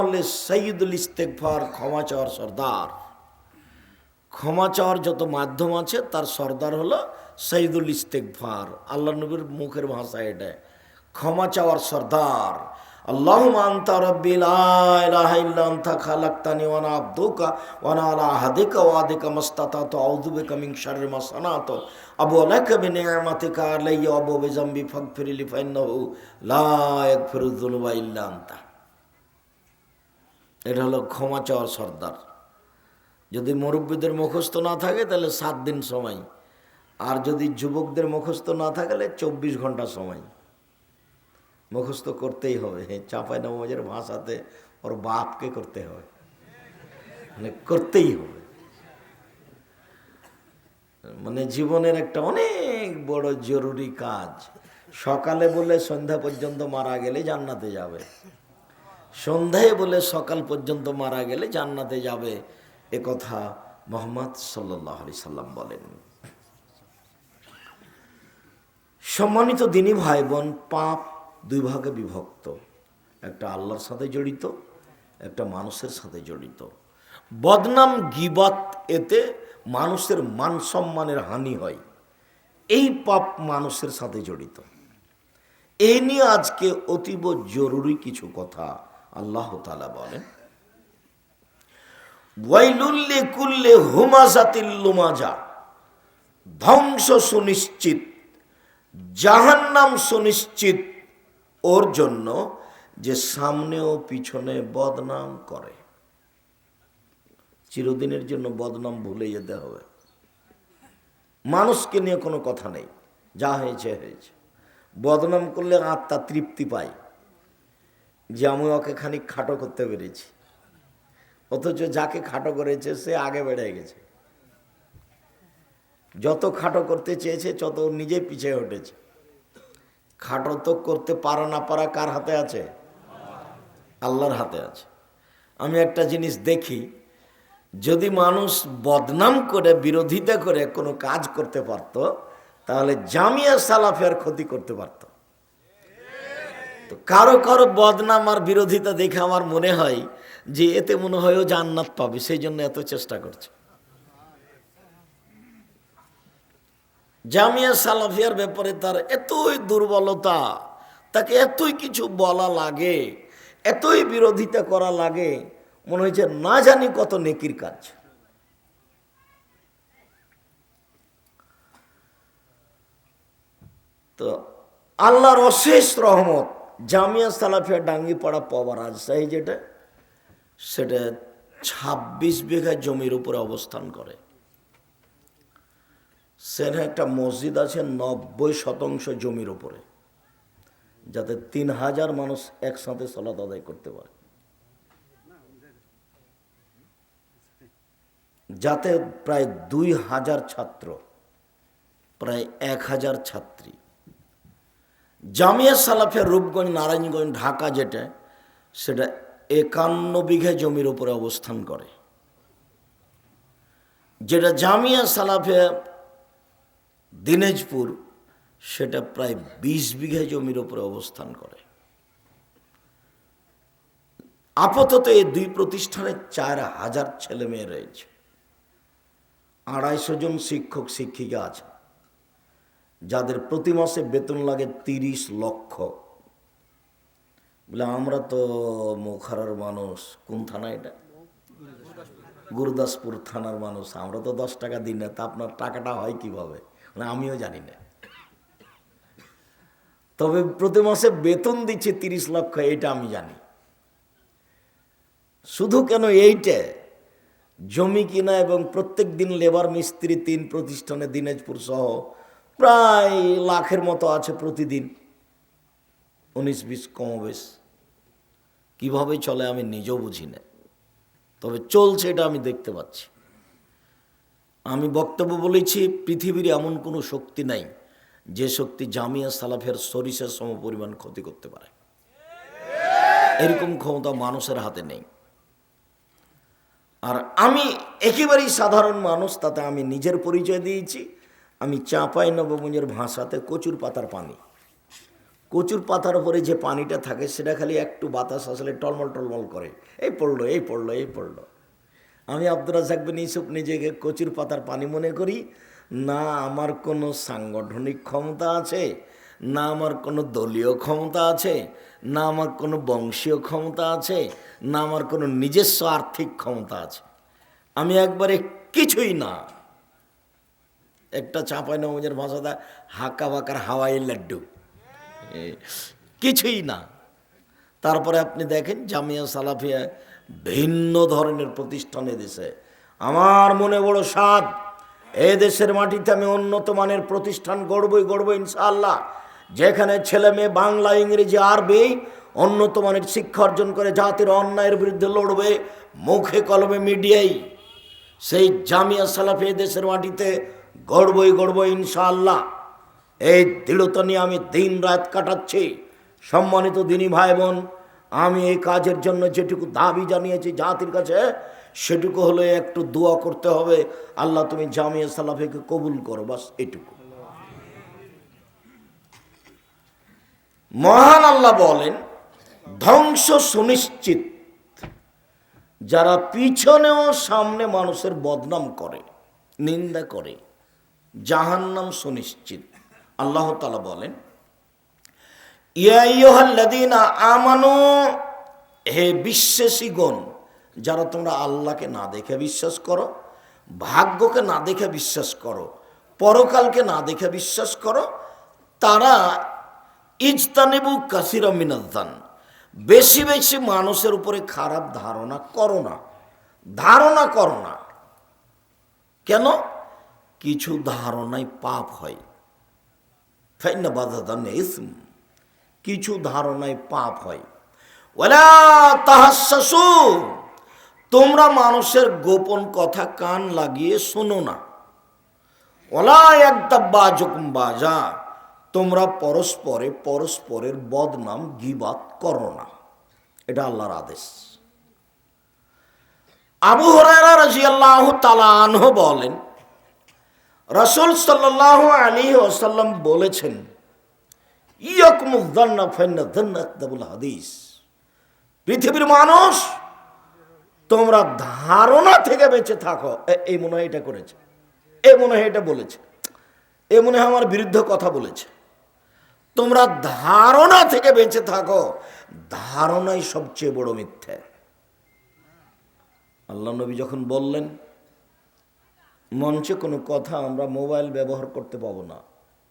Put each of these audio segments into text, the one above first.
হলে সঈদুল ইস্তেকফার ক্ষমা চাওয়ার সর্দার। ক্ষমা চাওয়ার যত মাধ্যম আছে, তার সর্দার হলো সঈদুল ইস্তেকফার আল্লাহ নবীর মুখের ভাষা এটা। ক্ষমা চাওয়ার সর্দার। আল্লাহ আন্তা রব্বি লা ইলাহা ইল্লা আনতা খালাকতানি ওয়া আনা আবদুকা ওয়া আনা আলা আহদিকা ওয়া আদিকা মাস্তাতাতু। আউযু বিকা মিন শাররি মা সানাতু। আবু লাকা বিনি'মাতিকা আলাইয়া ওয়া আবু বিযামবি ফাগফিরলি ফাইন্নাহু লা ইয়াগফিরুয যুনুবা ইল্লা আনতা। এটা হলো ক্ষমা চাওয়ার সর্দার। যদি মুরব্বীদের মুখস্থ না থাকে, তাহলে সাত দিন সময়। আর যদি যুবকদের মুখস্থ না থাকলে চব্বিশ ঘণ্টা সময়। মুখস্থ করতেই হবে। চাঁপাই নবাজের ভাষাতে ওর বাপকে করতে হবে। মানে করতেই হবে। মানে জীবনের একটা অনেক বড় জরুরি কাজ। সকালে বলে সন্ধ্যা পর্যন্ত মারা গেলে জান্নাতে যাবে। সন্ধ্যায় বলে সকাল পর্যন্ত মারা গেলে জান্নাতে যাবে। এ কথা মোহাম্মদ সাল্লাহ আলি সাল্লাম বলেন। সম্মানিত দিনী ভাই বোন পাপ দুই ভাগে বিভক্ত। একটা আল্লাহর সাথে জড়িত, একটা মানুষের সাথে জড়িত। বদনাম, গিবাত, এতে মানুষের মান সম্মানের হানি হয়। এই পাপ মানুষের সাথে জড়িত। এই নিয়ে আজকে অতীব জরুরি কিছু কথা আল্লাহ তালা বলেন ওয়াইলুল্লে কুল্লে হুমাজাতিল লুমাজা, ধ্বংস সুনিশ্চিত, জাহান্নাম সুনিশ্চিত ওর জন্য যে সামনে ও পিছনে বদনাম করে। চিরদিনের জন্য বদনাম ভুলে যেতে হবে। মানুষকে নিয়ে কোনো কথা নেই, যা হয়েছে হয়েছে। বদনাম করলে আত্মা তৃপ্তি পায়। যে আমি ওকে খানিক খাটো করতে পেরেছি। অথচ যাকে খাটো করেছে, সে আগে বেড়ে গেছে। যত খাটো করতে চেয়েছে, তত নিজে পিছিয়ে উঠেছে খাটো তো করতে পারা না পারা কার হাতে আছে? আল্লাহর হাতে আছে। আমি একটা জিনিস দেখি, যদি মানুষ বদনাম করে, বিরোধিতা করে কোনো কাজ করতে পারত, তাহলে জামিয়া সালাফের ক্ষতি করতে পারত। তো কারও কারও বদনাম আর বিরোধিতা দেখে আমার মনে হয় যে এতে মনে হয় ও জান্নাত পাবে, সেই জন্য এত চেষ্টা করছে। জামিয়া সালাফিয়ার ব্যাপারে তার এতই দুর্বলতা, তাকে এতই কিছু বলা লাগে, এতই বিরোধিতা করা লাগে, মনে হয়েছে না জানি কত নেকির কাজ। তো আল্লাহর অশেষ রহমত জামিয়া সালাফিয়া ডাঙ্গিপাড়া পাওয়া রাজশাহী যেটা, সেটা ছাব্বিশ বিঘা জমির উপরে অবস্থান করে। সেখানে একটা মসজিদ আছে নব্বই শতাংশ জমির উপরে, যাতে তিন হাজার মানুষ একসাথে সলাত আদায় করতে পারে। যাতে প্রায় দুই হাজার ছাত্র, প্রায় এক হাজার ছাত্রী জামিয়া সালাফিয়া রূপগঞ্জ, নারায়ণগঞ্জ, ঢাকা যেটা, সেটা একান্ন বিঘা জমির উপরে অবস্থান করে। যেটা জামিয়া সালাফিয়া দিনাজপুর, সেটা প্রায় বিশ বিঘা জমির উপরে অবস্থান করে। আপাতত এই দুই প্রতিষ্ঠানে চার হাজার ছেলে মেয়ে রয়েছে। আড়াইশো জন শিক্ষক, শিক্ষিকা আছে। যাদের প্রতি মাসে বেতন লাগে তিরিশ লক্ষ। বলে, আমরা তো মোখারার মানুষ। কোন থানা এটা? গুরুদাসপুর থানার মানুষ। আমরা তো দশ টাকা দিই না। তা আপনার টাকাটা হয় কীভাবে? মানে আমিও জানি না। তবে প্রতি মাসে বেতন দিচ্ছে তিরিশ লক্ষ এইটা আমি জানি। শুধু কেন এইটা, জমি কিনা এবং প্রত্যেক দিন লেবার মিস্ত্রি, তিন প্রতিষ্ঠানে দিনাজপুর সহ প্রায় লাখের মতো আছে প্রতিদিন। উনিশ বিশ কমবেশ কীভাবে চলে আমি নিজেও বুঝি না। তবে চলছে এটা আমি দেখতে পাচ্ছি। আমি বক্তব্য বলেছি, পৃথিবীর এমন কোনো শক্তি নাই যে শক্তি জামিয়া সালাফের সরিষার সম পরিমাণ ক্ষতি করতে পারে। এরকম ক্ষমতা মানুষের হাতে নেই। আর আমি একেবারেই সাধারণ মানুষ, তাতে আমি নিজের পরিচয় দিয়েছি। আমি চাঁপাই নবমঞ্জের ভাষাতে কচুর পাতার পানি। কচুর পাতার উপরে যে পানিটা থাকে, সেটা খালি একটু বাতাস আসলে টলমল টলমল করে। এই পড়ল এই পড়ল এই পড়ল। আমি আব্দুর রাজাক বিন ইউসুফ নিজেকে কচুর পাতার পানি মনে করি, না আমার কোনো সাংগঠনিক ক্ষমতা আছে, না আমার কোনো দলীয় ক্ষমতা আছে, না আমার কোনো বংশীয় ক্ষমতা আছে, না আমার কোনো নিজস্ব আর্থিক ক্ষমতা আছে। আমি একবারে কিছুই না। একটা চাঁপাই নবজের ভাষাটা, হাক্কা বাকার হাওয়াই লাড্ডু। কিছুই না। তারপরে আপনি দেখেন জামিয়া সালাফিয়া ভিন্ন ধরনের প্রতিষ্ঠান দেশে আমার মনে বড় স্বাদ, এ দেশের মাটিতে আমি উন্নত মানের প্রতিষ্ঠান গড়বই গড়ব ইনশাআল্লাহ। যেখানে ছেলে মেয়ে বাংলা, ইংরেজি, আরবি উন্নত মানের শিক্ষা অর্জন করে জাতির অন্যায়ের বিরুদ্ধে লড়বে, মুখে কলমে মিডিয়াই। সেই জামিয়া সালাফি দেশের মাটিতে গড়বই গড়বো ইনশাআল্লাহ। এই দৃঢ়তা নিয়ে আমি দিন রাত কাটাচ্ছি। সম্মানিত দিনী ভাই বোন আমি এই কাজের জন্য যেটুকু দাবি জানিয়েছি জাতির কাছে, সেটুকু হলে একটু দোয়া করতে হবে। আল্লাহ তুমি জামিয়া সালাফিকে কবুল করো, বাস এটুকু। মহান আল্লাহ বলেন, ধ্বংস সুনিশ্চিত। যারা পিছনেও সামনে মানুষের বদনাম করে, নিন্দা করে জাহান্নাম সুনিশ্চিত। আল্লাহ তালা বলেন আমানু, হে বিশ্বাসীগণ, যারা তোমরা আল্লাহকে না দেখে বিশ্বাস করো, ভাগ্যকে না দেখে বিশ্বাস করো, পরকালকে না দেখে বিশ্বাস করো, তারা ইজতানেবু কাসিরা মিনাজ্জান বেশি বেশি মানুষের উপরে খারাপ ধারণা করো না। ধারণা করো না। কেন? কিছু ধারণায় পাপ হয়। ফাইনা বাধাদান ইসম, কিছু ধারণায় পাপ হয়। ওলা তাহাসু তোমরা মানুষের গোপন কথা কান লাগিয়ে শোনো না। ওলা একটা বাজকুম বাজা, তোমরা পরস্পরে পরস্পরের বদনাম গিবাত করো না। এটা আল্লাহর আদেশ। আবু হরাইরা রাজিয়াল্লাহু তাআলা আনহু বলেন রাসূল সাল্লাল্লাহু আলী ওসাল্লাম বলেছেন হাদিস। পৃথিবীর মানুষ, তোমরা ধারণা থেকে বেঁচে থাকো। এই মনে হয় এটা করেছে। এ মনে হয় এটা বলেছে। এ মনে হয় আমার বিরুদ্ধে কথা বলেছে। তোমরা ধারণা থেকে বেঁচে থাকো। ধারণাই সবচেয়ে বড় মিথ্যে। আল্লাহ নবী যখন বললেন মঞ্চে কোনো কথা আমরা মোবাইল ব্যবহার করতে পাবো না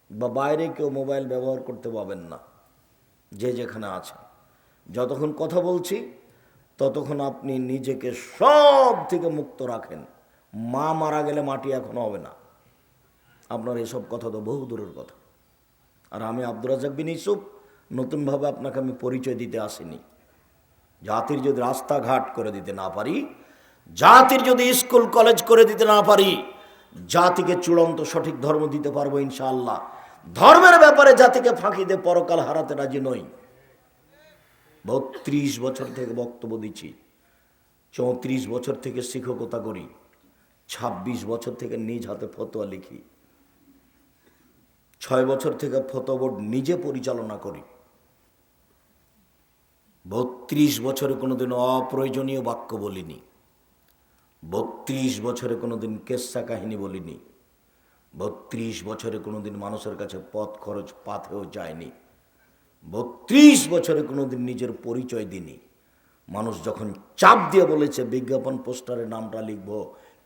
বা বাইরে কেউ মোবাইল ব্যবহার করতে পাবেন না, যে যেখানে আছে যতক্ষণ কথা বলছি, ততক্ষণ আপনি নিজেকে সব থেকে মুক্ত রাখেন। মা মারা গেলে মাটি এখন হবে না। আপনার এসব কথা তো বহু দূরের কথা। আর আমি আব্দুর রাজাক বিন ইসুফ নতুনভাবে আপনাকে আমি পরিচয় দিতে আসিনি। জাতির যদি রাস্তাঘাট করে দিতে না পারি জাতির যদি স্কুল, কলেজ করে দিতে না পারি, জাতিকে চূড়ান্ত সঠিক ধর্ম দিতে পারব ইনশাআল্লাহ। ধর্মের ব্যাপারে জাতিকে ফাঁকি দিয়ে পরকাল হারাতে রাজি নই। বত্রিশ বছর থেকে বক্তব্য দিচ্ছি। চৌত্রিশ বছর থেকে শিক্ষকতা করি। ২৬ বছর থেকে নিজ হাতে ফতোয়া লিখি। ছয় বছর থেকে ফতোয়া বোর্ড নিজে পরিচালনা করি। বত্রিশ বছরে কোনোদিন অপ্রয়োজনীয় বাক্য বলিনি। বত্রিশ বছরে কোনোদিন কেসা কাহিনী বলিনি। বত্রিশ বছরে কোনোদিন মানুষের কাছে পথ খরচ পাথেও যায়নি। বত্রিশ বছরে কোনোদিন নিজের পরিচয় দিনি মানুষ যখন চাপ দিয়ে বলেছে, বিজ্ঞাপন পোস্টারে নামটা লিখব,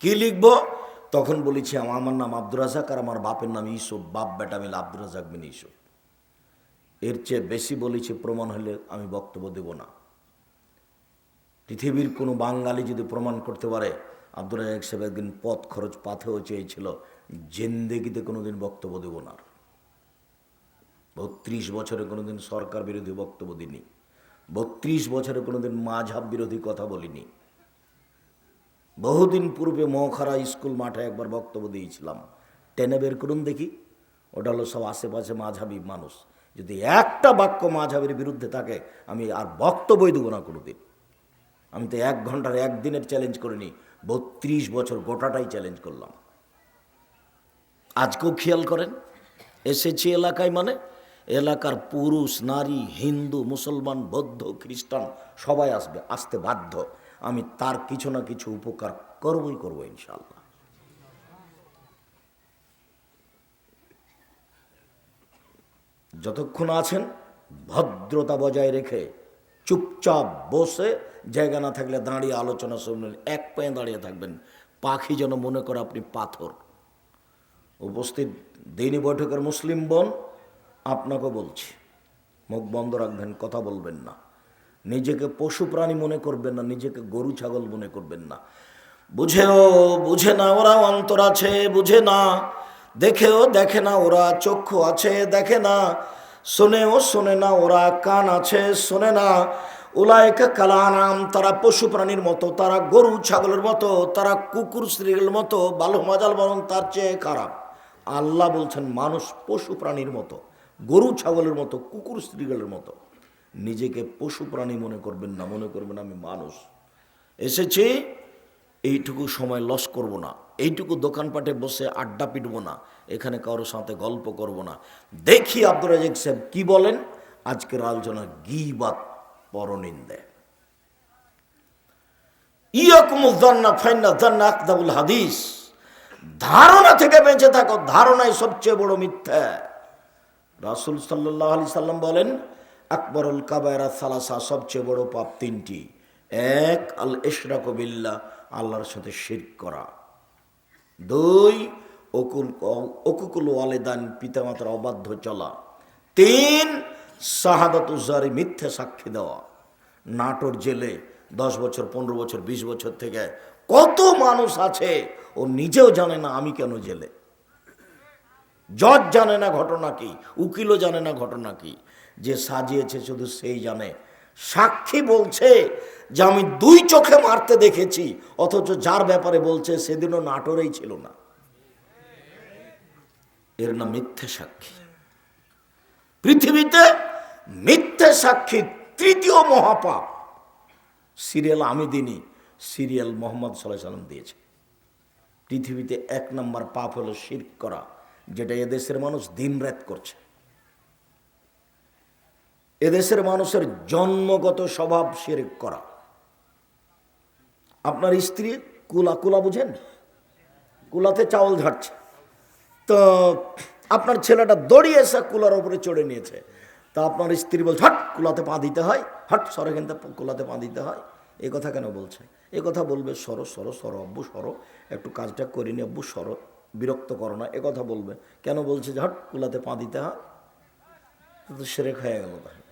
কি লিখব? তখন বলেছি, আমার নাম আব্দুর রাজাক আর আমার বাপের নাম ইসুফ বাপ বেটা মিলে আব্দুর রাজাক বিন ইসুফ এর চেয়ে বেশি বলেছি, প্রমাণ হলে আমি বক্তব্য দেব না। পৃথিবীর কোনো বাঙালি যদি প্রমাণ করতে পারে আব্দুল রাজাক সাহেব একদিন পথ খরচ পাথেও চেয়েছিল, জেন্দেগিতে কোনোদিন বক্তব্য দেব না। বত্রিশ বছরে কোনোদিন সরকার বিরোধী বক্তব্য দিইনি। বত্রিশ বছরে কোনোদিন মাঝাব বিরোধী কথা বলিনি। বহুদিন পূর্বে মখারা স্কুল মাঠে একবার বক্তব্য দিয়েছিলাম। টেনে বের করুন দেখি, ওটা হলো সব আশেপাশে মাঝাবি মানুষ। যদি একটা বাক্য মাঝাবের বিরুদ্ধে থাকে, আমি আর বক্তব্যই দেবো না কোনোদিন। আমি তো এক ঘণ্টার একদিনের চ্যালেঞ্জ করিনি, বত্রিশ বছর গোটাটাই চ্যালেঞ্জ করলাম। আজকেও খেয়াল করেন, এসেছি এলাকায় মানে এলাকার পুরুষ, নারী, হিন্দু, মুসলমান, বৌদ্ধ, খ্রিস্টান, সবাই আসবে, আসতে বাধ্য। আমি তার কিছু না কিছু উপকার করবই করব ইনশাল্লাহ যতক্ষণ আছেন, ভদ্রতা বজায় রেখে চুপচাপ বসে, জায়গা না থাকলে দাঁড়িয়ে আলোচনা শুনবেন, এক পায়ে দাঁড়িয়ে থাকবেন। পাখি যেন মনে করে আপনি পাথর। উপস্থিত দিনী বৈঠকের মুসলিম বোন আপনাকে বলছি, মুখ বন্ধ রাখবেন, কথা বলবেন না। নিজেকে পশু প্রাণী মনে করবেন না, নিজেকে গরু ছাগল মনে করবেন না। বুঝেও বুঝে না ওরা অন্তর আছে, বুঝে না। দেখেও দেখে না, ওরা চক্ষু আছে, দেখে না। শোনেও শোনে না, ওরা কান আছে, শোনে না। উলায়কা কালানাম, তারা পশু প্রাণীর মতো, তারা গরু ছাগলের মতো, তারা কুকুর স্ত্রীর মতো, বালু মাজাল বরং তার চেয়ে খারাপ। আল্লাহ বলছেন, মানুষ পশু প্রাণীর মতো, গরু ছাগলের মতো, কুকুর স্ত্রীগুলোর মতো। নিজেকে পশু প্রাণী মনে করবেন না, মনে করবেন আমি মানুষ। এসেছি, এইটুকু সময় লস করব না। এইটুকু দোকানপাটে বসে আড্ডা পিটব না, এখানে কারোর সাথে গল্প করব না। দেখি আব্দুল রাজাক সাহেব কি বলেন, আজকের আলোচনা গিবাত পরনিন্দে। হাদিস। ধারণা থেকে বেঁচে থাকো, ধারণাই সবচেয়ে বড় মিথ্যা। রাসুল সাল্লাহ আলি সাল্লাম বলেন, আকবরুল কাবায়রা সালাসা সবচেয়ে বড় পাপ তিনটি। এক আল ইশরাক বিল্লাহ, আল্লাহর সাথে শির করা। দুই, অকুল অকুকুল ওয়ালেদান পিতামাতার অবাধ্য চলা। তিন, শাহাদাত উজারি মিথ্যে সাক্ষী দেওয়া। নাটোর জেলে দশ বছর, পনেরো বছর, বিশ বছর থেকে কত মানুষ আছে, ও নিজেও জানে না আমি কেন জেলে। জজ জানে না ঘটনা কি, উকিলও জানে না ঘটনা কি। যে সাজিয়েছে শুধু সেই জানে। সাক্ষী বলছে যে আমি দুই চোখে মারতে দেখেছি, অথচ যার ব্যাপারে বলছে সেদিনও নাটোরেই ছিল না। এর নাম মিথ্যে সাক্ষী। পৃথিবীতে মিথ্যে সাক্ষী তৃতীয় মহাপাপ সিরিয়াল আমি দিনই সিরিয়াল মোহাম্মদ সাল্লাহ সাল্লাম দিয়েছে। পৃথিবীতে এক নম্বর পাপ হলো শির করা, যেটা এদেশের মানুষ দিনরাত করছে। এদেশের মানুষের জন্মগত স্বভাব শিরিক করা। আপনার স্ত্রী কুলা কুলা বুঝেন? কুলাতে চাউল ঝাড়ছে। তো আপনার ছেলেটা দড়িয়ে এসে কুলার উপরে চড়ে নিয়েছে। তা আপনার স্ত্রী বলছে, হট, কুলাতে পা দিতে হয়। হট, সরে কিন্তু কুলাতে পা দিতে হয়। এ কথা কেন বলছে? এ কথা বলবে, সরো সরো সরো, আব্বু, সরো। একটু কাজটা করে নি, আব্বু, সরো। বিরক্ত করো না, এ কথা বলবে। কেন বলছে যে, হট, কুলাতে পা দিতে হয়? তো সেরেক হয়ে গেল তাহলে।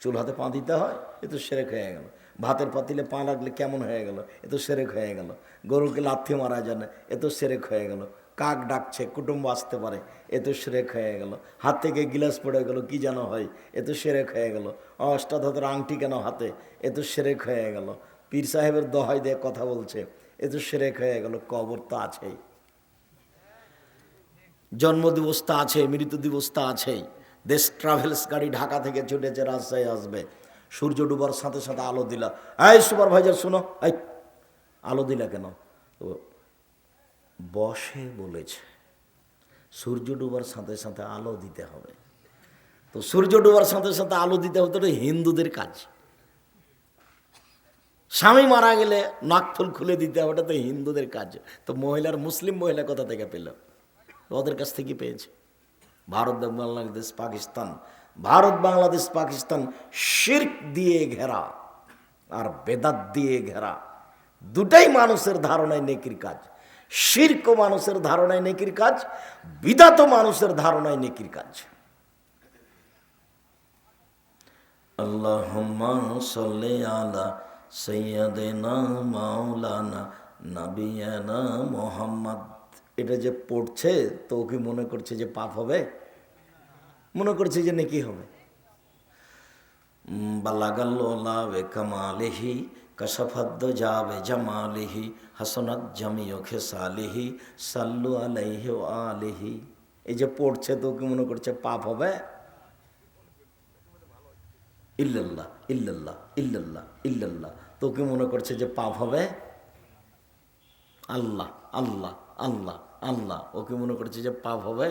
চুল হাতে পা দিতে হয়, এ তো সেরেক হয়ে গেল। ভাতের পাতিলে পা লাগলে কেমন হয়ে গেল? এ তো সেরেক হয়ে গেল। গরুকে লাথি মারা জানে, এ তো সেরেক হয়ে গেল। কাক ডাকছে, কুটুম্ব আসতে পারে, এ তো সেরেক হয়ে গেল। হাত থেকে গিলাস পড়ে গেল, কি যেন হয়, এ তো সেরেক হয়ে গেল। অষ্টাধাতুর আংটি কেন হাতে, এ তো সেরেক হয়ে গেল। পীর সাহেবের দহাই দিয়ে কথা বলছে, এ তো সেরেক হয়ে গেল, কবর তো আছেই। জন্মদিবস তো আছে মৃত্যু দিবস তো আছেই। দেশ ট্রাভেলস গাড়ি ঢাকা থেকে ছুটেছে, রাজশাহী আসবে। সূর্য ডুবার সাথে সাথে আলো দিলা। এই সুপারভাইজার, শোনো, এই আলো দিলা কেন? বসে বলেছে, সূর্য ডুবার সাথে সাথে আলো দিতে হবে। তো সূর্য ডুবার সাথে সাথে আলো দিতে হতো হিন্দুদের কাজ। স্বামী মারা গেলে নাকফুল খুলে দিতে হবে, ওটা তো হিন্দুদের কাজ। তো মহিলার, মুসলিম মহিলা কোথা থেকে পেল? ওদের কাছ থেকে পেয়েছে। ভারত বাংলাদেশ, পাকিস্তান। ভারত, বাংলাদেশ, পাকিস্তান, শির্ক দিয়ে ঘেরা আর বেদাত দিয়ে ঘেরা। দুটাই মানুষের ধারণায় নেকির কাজ। শির্ক মানুষের ধারণায় নেকির কাজ বিদাত মানুষের ধারণায় নেকির কাজ। মাওলানা নাবিয়ানা এটা যে পড়ছে, তো কি মনে করছে যে পাপ হবে? মনে করছে যে নেকি হবে। বালাগাল্লা বে কামালিহি, কশফদ্দ যাবে জামালিহি, হাসনাত জামিও খেসালিহি, সাল্লু আলাইহি ও আলিহি। এই যে পড়ছে তো কি মনে করছে পাপ হবে? ইল্লাল্লাহ ইল্লাল্লাহ ইল্লাল্লাহ ইল্লাল্লাহ। তো কি মনে করছে যে পাপ হবে? আল্লাহ আল্লাহ আল্লাহ আল্লাহ। ওকে মনে করছে যে পাপ হবে?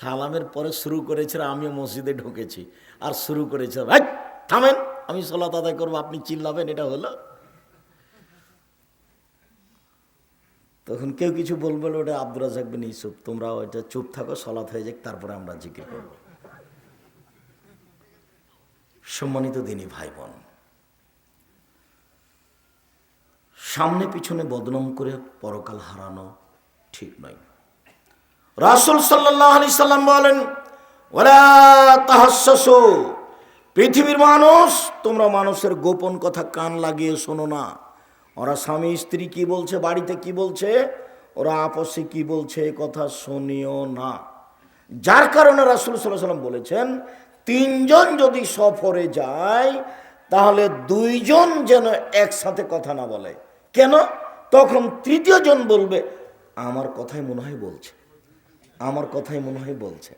সালামের পরে শুরু করেছিল আমিও মসজিদে ঢুকেছি। আর শুরু করেছিলাম "এই, থামেন আমি সলাত আদায় করব আপনি চিল্লাবেন এটা হলো? তখন কেউ কিছু বলবে ওটা আব্দুল রাজাক বিন ইসুফ তোমরা ওইটা চুপ থাকো সলাৎ হয়ে যাক তারপরে আমরা জিজ্ঞেস করব। সম্মানিত দিনী ভাই বোন সামনে পিছনে বদনাম করে পরকাল হারানো ঠিক নয়। রাসুল সাল্লাম বলেন ওরা পৃথিবীর মানুষ, তোমরা মানুষের গোপন কথা কান লাগিয়ে শোনো না। ওরা স্বামী, স্ত্রী কি বলছে, বাড়িতে কি বলছে, ওরা আপসে কি বলছে কথা শুনিও না। যার কারণে রাসুল সাল্লাহ সাল্লাম বলেছেন, তিনজন যদি সফরে যায়, তাহলে দুইজন যেন একসাথে কথা না বলে। কেন? তখন তৃতীয় জন বলবে, আমার কথাই মনে হয় বলছে। আমার কথাই মনে হয় বলছে।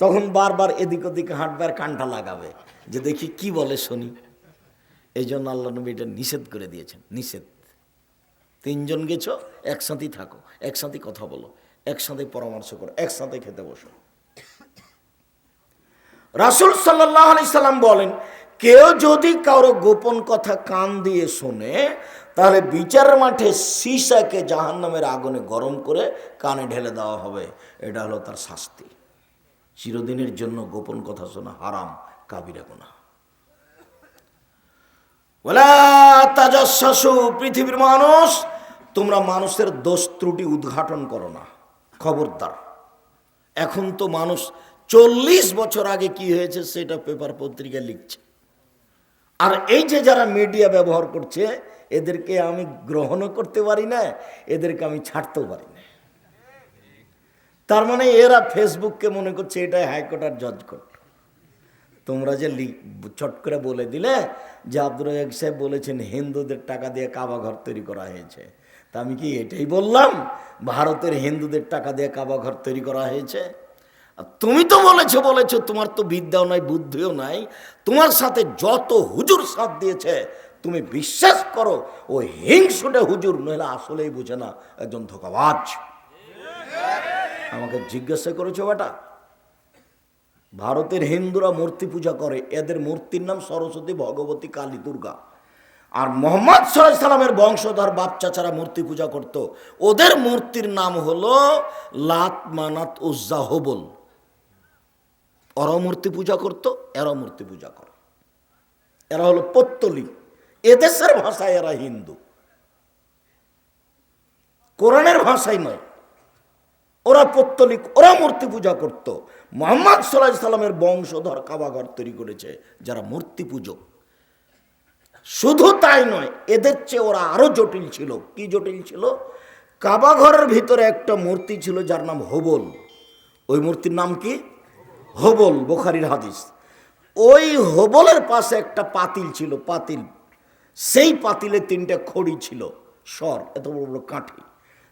তখন বারবার এদিক ওদিক হাঁটবার কানটা লাগাবে যে দেখি কি বলে শুনি। এই জন্য আল্লাহ নবী এটা নিষেধ করে দিয়েছেন, নিষেধ। তিনজন গেছো, একসাথেই থাকো একসাথে কথা বলো একসাথে পরামর্শ করো একসাথে খেতে বসো। রাসুল সাল্লাহ আলি সাল্লাম বলেন, কেউ যদি কারও গোপন কথা কান দিয়ে শোনে তাহলে বিচার মাঠে সীসাকে জাহান নামের আগুনে গরম করে কানে ঢেলে দেওয়া হবে। এটা হলো তার শাস্তি। চিরদিনের জন্য গোপন কথা শোনা হারাম, কাবিরা গুনা তাজাসু পৃথিবীর মানুষ, তোমরা মানুষের দোষ ত্রুটি উদ্ঘাটন করো না। খবরদার। এখন তো মানুষ চল্লিশ বছর আগে কি হয়েছে সেটা পেপার পত্রিকায় লিখছে। আর এই যে যারা মিডিয়া ব্যবহার করছে এদেরকে আমি গ্রহণও করতে পারি না, এদেরকে আমি ছাড়তেও পারি না। তার মানে এরা ফেসবুককে মনে করছে এটাই হাইকোর্ট আর জজ কোর্ট তোমরা যে চট করে বলে দিলে যে আব্দুল রাজাক সাহেব বলেছেন, হিন্দুদের টাকা দিয়ে কাবা ঘর তৈরি করা হয়েছে। তা আমি কি এটাই বললাম? ভারতের হিন্দুদের টাকা দিয়ে কাবা ঘর তৈরি করা হয়েছে? তুমি তো বলেছ বলেছ, তোমার তো বিদ্যাও নাই, বুদ্ধিও নাই। তোমার সাথে যত হুজুর সাথ দিয়েছে তুমি বিশ্বাস করো, ও হিংসুটে হুজুর, নইলে আসলেই বুঝে না একজন ধোকাবাজ। আমাকে জিজ্ঞাসা করেছ বেটা, ভারতের হিন্দুরা মূর্তি পূজা করে, এদের মূর্তির নাম সরস্বতী, ভগবতী, কালী, দুর্গা। আর মোহাম্মদ সাল্লামের বংশধর বাচ্চা ছাড়া মূর্তি পূজা করত, ওদের মূর্তির নাম হলো লাত মানাত উজ্জা হবল। ওরাও মূর্তি পূজা করত, এরাও মূর্তি পূজা করে। এরা হলো পত্তলি। এদেশের ভাষায় এরা হিন্দু। কোরআনের ভাষায় নয়। ওরা পত্তলিক, ওরা মূর্তি পূজা করত। মোহাম্মদ সাল্লাহ সাল্লামের বংশধর কাবাঘর তৈরি করেছে, যারা মূর্তি পূজক। শুধু তাই নয়, এদের চেয়ে ওরা আরও জটিল ছিল। কি জটিল ছিল? কাবাঘরের ভিতরে একটা মূর্তি ছিল যার নাম হবল। ওই মূর্তির নাম কি? হবল, বোখারির হাদিস। ওই হবলের পাশে একটা পাতিল ছিল, পাতিল। সেই পাতিলে তিনটা খড়ি ছিল, স্বর, এত বড় বড় কাঠি।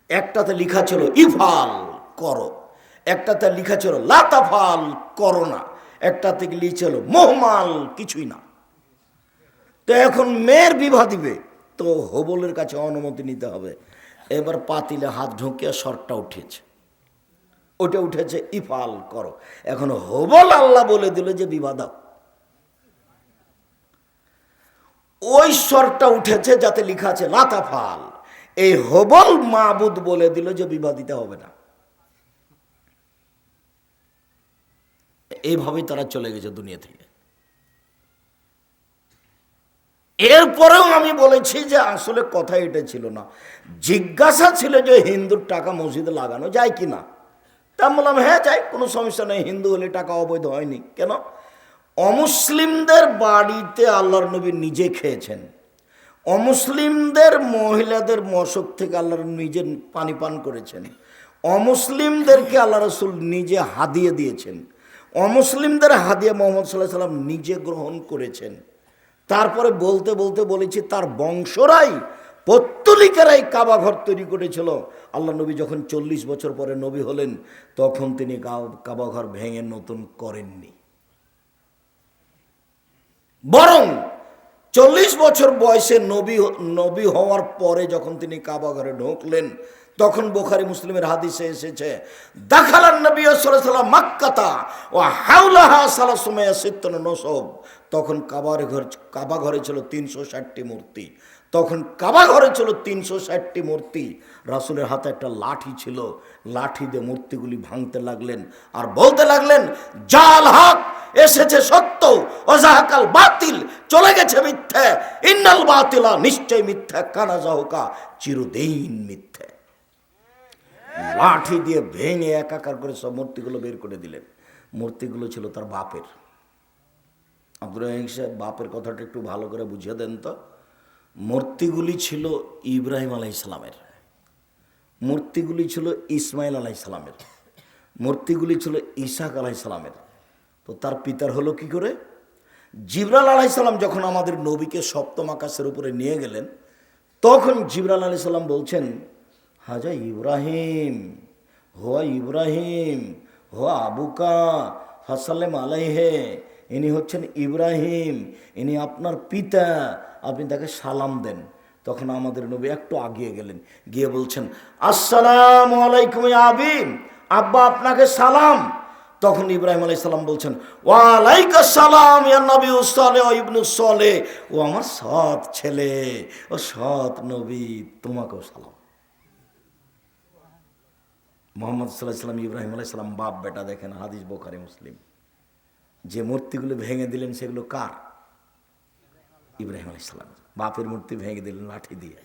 একটাতে লিখা ছিল, ইফাল করো। একটাতে লিখা ছিল, লাতাফাল করো না। একটাতে লিখছিল মোহমাল কিছুই না। তো এখন মেয়ের বিবাহ দিবে, তো হবলের কাছে অনুমতি নিতে হবে। এবার পাতিলে হাত ঢুকিয়ে শর্টটা উঠেছে। ওটা উঠেছে, ইফাল করো। এখন হবল আল্লাহ বলে দিল যে, বিবাহ দাও। ওই স্বরটা উঠেছে যাতে লেখা আছে লাতাফাল এই হবল মাবুদ বলে দিল যে বিবাহ দিতে হবে না। এইভাবেই তারা চলে গেছে দুনিয়া থেকে। এরপরেও আমি বলেছি যে আসলে কথা এটা ছিল না। জিজ্ঞাসা ছিল যে হিন্দুর টাকা মসজিদে লাগানো যায় কি না তা বললাম হ্যাঁ যাই কোনো সমস্যা নেই। হিন্দু হলে টাকা অবৈধ হয়নি। কেন? অমুসলিমদের বাড়িতে আল্লাহর নবী নিজে খেয়েছেন। অমুসলিমদের মহিলাদের মশক থেকে আল্লাহর নিজে পানি পান করেছেন। অমুসলিমদেরকে আল্লাহ রসুল নিজে হাদিয়ে দিয়েছেন। অমুসলিমদের হাদিয়া মোহাম্মদ সাল্লাহ সাল্লাম নিজে গ্রহণ করেছেন। তারপরে বলতে বলতে বলেছি, তার বংশরাই, পত্তলিকারাই কাবাঘর তৈরি করেছিল। আল্লাহ নবী যখন চল্লিশ বছর পরে নবী হলেন, তখন তিনি কাবাঘর ভেঙে নতুন করেননি। বরং চল্লিশ বছর বয়সে নবী নবী হওয়ার পরে যখন তিনি কাবা ঘরে ঢুকলেন, তখন বোখারি মুসলিমের হাদিসে এসেছে, দেখালান নবী মাক্কাতা ও হাউলাহা সালাসময়া সিত্তন নসব তখন কাবার ঘর, কাবা ঘরে ছিল তিনশো ষাটটি মূর্তি। তখন কাবা ঘরে ছিল তিনশো ষাটটি মূর্তি। রাসুলের হাতে একটা লাঠি ছিল। লাঠি দিয়ে মূর্তিগুলি ভাঙতে লাগলেন। আর বলতে লাগলেন, জাল হক এসেছে সত্য, অজাহাকাল বাতিল, চলে গেছে মিথ্যে। ইন্নাল বাতিলা, নিশ্চয় মিথ্যে, কানা যাহকা চিরদিন মিথ্যে। লাঠি দিয়ে ভেঙে একাকার করে সব মূর্তিগুলো বের করে দিলেন। মূর্তিগুলো ছিল তার বাপের। আব্দুল রহিম সাহেব বাপের কথাটা একটু ভালো করে বুঝিয়ে দেন তো। মূর্তিগুলি ছিল ইব্রাহিম আলাই ইসলামের মূর্তিগুলি ছিল ইসমাইল আলাই ইসলামের মূর্তিগুলি ছিল ইসাক আলাই ইসলামের তো তার পিতার হলো কি করে? জিবরাল আলাইসাল্লাম যখন আমাদের নবীকে সপ্তম আকাশের উপরে নিয়ে গেলেন, তখন জিবরাল আলাই সাল্লাম বলছেন, হাজা ইব্রাহিম, হোয়া ইব্রাহিম, হোয়া আবুকা হাসাল্লাম আলাইহে, ইনি হচ্ছেন ইব্রাহিম, ইনি আপনার পিতা, আপনি তাকে সালাম দেন। তখন আমাদের নবী একটু আগিয়ে গেলেন, গিয়ে বলছেন, আসসালাম আলাইকুম আবিম আব্বা আপনাকে সালাম। তখন ইব্রাহিম আলাই সালাম বলছেন ওয়ালাইকা সালাম নবী ও ও আমার সৎ ছেলে, ও সৎ নবী, তোমাকেও সালাম। মোহাম্মদ সাল্লাহ সাল্লাম, ইব্রাহিম আলাই সালাম, বাপ বেটা দেখেন, হাদিস বোখারি, মুসলিম। যে মূর্তিগুলো ভেঙে দিলেন সেগুলো কার? ইব্রাহিম আলাই সালাম বাপের মূর্তি ভেঙে দিলেন, লাঠি দিয়ে।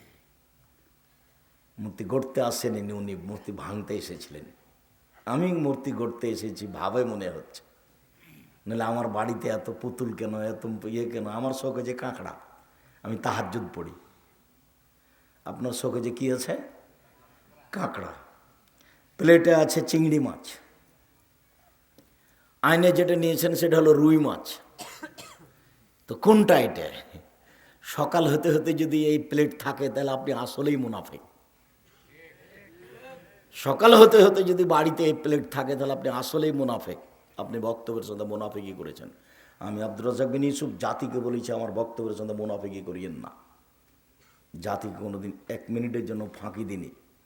মূর্তি গড়তে আসেনি উনি মূর্তি ভাঙতে এসেছিলেন। আমি মূর্তি গড়তে এসেছি, ভাবে মনে হচ্ছে। নাহলে আমার বাড়িতে এত পুতুল কেন, এত ইয়ে কেন? আমার শোকে যে কাঁকড়া। আমি তাহাজুদ পড়ি। আপনার শোকে যে কী আছে? কাঁকড়া। প্লেটে আছে চিংড়ি মাছ। আইনে যেটা নিয়েছেন সেটা হলো রুই মাছ। তো কোনটা এটা? সকাল হতে হতে যদি এই প্লেট থাকে, তাহলে আপনি আসলেই মুনাফে সকাল হতে হতে যদি বাড়িতে এই প্লেট থাকে, তাহলে আপনি আসলেই মুনাফেক। আপনি বক্তব্যের সাথে মুনাফেকি করেছেন। আমি আব্দুর রাজাক বিন ইউসুফ জাতিকে বলেছি, আমার বক্তব্যের সাথে মুনাফেকি করিয়েন না। জাতিকে কোনোদিন এক মিনিটের জন্য ফাঁকি দিনই